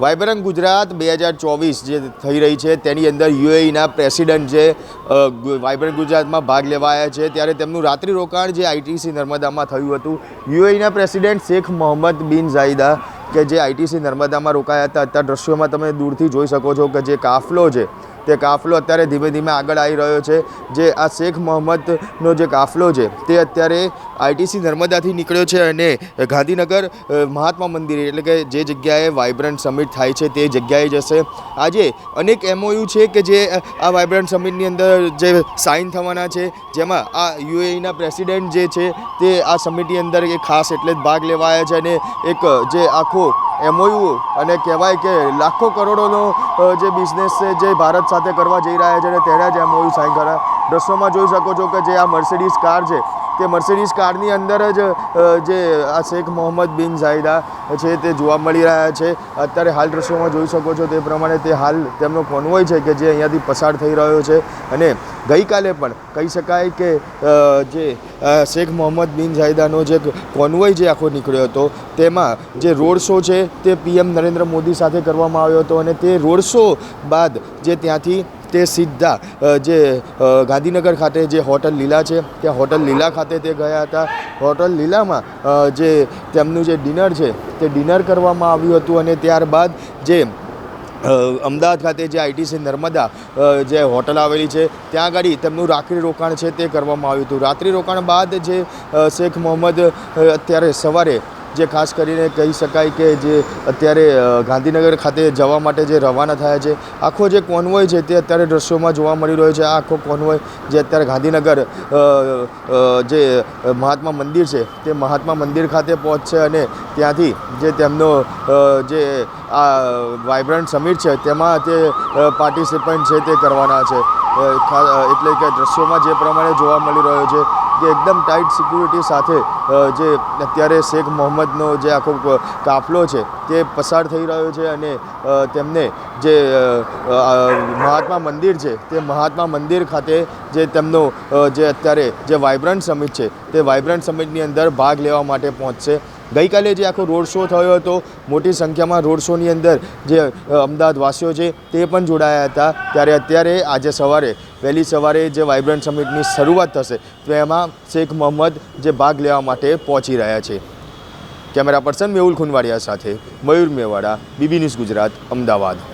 Vibrant Gujarat બે હજાર ચોવીસ જે થઈ રહી છે, તેની અંદર યુએઈના પ્રેસિડન્ટ જે વાયબ્રન્ટ ગુજરાતમાં ભાગ લેવા આવ્યા છે, ત્યારે તેમનું રાત્રિ રોકાણ જે આઈટીસી નર્મદામાં થયું હતું, યુએઈના પ્રેસિડેન્ટ શેખ મોહમ્મદ બિન ઝાયદા કે જે આઈટીસી નર્મદામાં રોકાયા હતા, અત્યાર દ્રશ્યોમાં તમે દૂરથી જોઈ શકો છો કે જે કાફલો છે તે કાફલો અત્યારે ધીમે ધીમે આગળ આવી રહ્યો છે. જે આ શેખ મોહમ્મદનો જે કાફલો છે, તે અત્યારે આઈટીસી નર્મદાથી નીકળ્યો છે અને ગાંધીનગર મહાત્મા મંદિર, એટલે કે જે જગ્યાએ વાઇબ્રન્ટ સમિટ થાય છે તે જગ્યાએ જશે. આજે અનેક એમઓયુ છે કે જે આ વાઇબ્રન્ટ સમિટની અંદર જે સાઇન થવાના છે, જેમાં આ યુએઈના પ્રેસિડેન્ટ જે છે, તે આ સમિટની અંદર એક ખાસ એટલે જ ભાગ લેવાયા છે અને એક જે આખો એમઓયુ અને કહેવાય કે લાખો કરોડોનો જે બિઝનેસ છે, જે ભારત સાથે કરવા જઈ રહ્યા છે અને તેણે જ એમઓયુ સાઇન કર્યા. દ્રશ્યોમાં જોઈ શકો છો કે જે આ મર્સિડીઝ કાર છે, તે મર્સિડીઝ કારની અંદર જ જે આ શેખ મોહમ્મદ બિન ઝાયદા છે તે જોવા મળી રહ્યા છે. અત્યારે હાલ દ્રશ્યોમાં જોઈ શકો છો તે પ્રમાણે તે હાલ તેમનો કોન્વોય છે કે જે અહીંયાથી પસાર થઈ રહ્યો છે અને ગઈકાલે પણ કહી શકાય કે જે શેખ મોહમ્મદ બિન ઝાયદાનો જે કોન્વોય જે આખો નીકળ્યો હતો, તેમાં જે રોડ શો છે તે પીએમ નરેન્દ્ર મોદી સાથે કરવામાં આવ્યો હતો અને તે રોડ શો બાદ જે ત્યાંથી તે સીધા જે ગાંધીનગર ખાતે જે હોટલ લીલા છે, ત્યાં હોટલ લીલા ખાતે તે ગયા હતા. હોટલ લીલામાં જે તેમનું જે ડિનર છે તે ડિનર કરવામાં આવ્યું હતું અને ત્યારબાદ જે અમદાવાદ ખાતે જે આઈટીસી નર્મદા જે હોટલ આવેલી છે, ત્યાં આગળ તેમનું રાત્રિ રોકાણ છે તે કરવામાં આવ્યું હતું. રાત્રિ રોકાણ બાદ જે શેખ મોહમ્મદ અત્યારે સવારે જે ખાસ કરીને કહી શકાય કે જે અત્યારે ગાંધીનગર ખાતે જવા માટે જે રવાના થયા છે, આખો જે કોન્વોય છે તે અત્યારે દ્રશ્યોમાં જોવા મળી રહ્યો છે. આ આખો કોન્વોય જે અત્યારે ગાંધીનગર જે મહાત્મા મંદિર છે, તે મહાત્મા મંદિર ખાતે પહોંચશે અને ત્યાંથી જે તેમનો જે આ વાઇબ્રન્ટ સમિટ છે, તેમાં તે પાર્ટિસિપન્ટ છે તે કરવાના છે. એટલે કે દ્રશ્યોમાં જે પ્રમાણે જોવા મળી રહ્યો છે કે એકદમ ટાઈટ સિક્યુરિટી સાથે જે અત્યારે શેખ મોહમ્મદનો જે આખો કાફલો છે, તે પસાર થઈ રહ્યો છે અને તેમને જે મહાત્મા મંદિર છે, તે મહાત્મા મંદિર ખાતે જે તેમનો જે અત્યારે જે વાઇબ્રન્ટ સમિટ છે, તે વાઇબ્રન્ટ સમિટની અંદર ભાગ લેવા માટે પહોંચશે. ગઈકાલે જે આખો રોડ શો થયો હતો, મોટી સંખ્યામાં રોડ શોની અંદર જે અમદાવાદવાસીઓ છે, તે પણ જોડાયા હતા. ત્યારે અત્યારે આજે સવારે, વહેલી સવારે જે વાઇબ્રન્ટ સમિટની શરૂઆત થશે, તો એમાં શેખ મોહમ્મદ જે ભાગ લેવા માટે પહોંચી રહ્યા છે. કેમેરા પર્સન મેહુલ ખુનવાડિયા સાથે મયુર મેવાડા, બીબી ન્યૂઝ ગુજરાત, અમદાવાદ.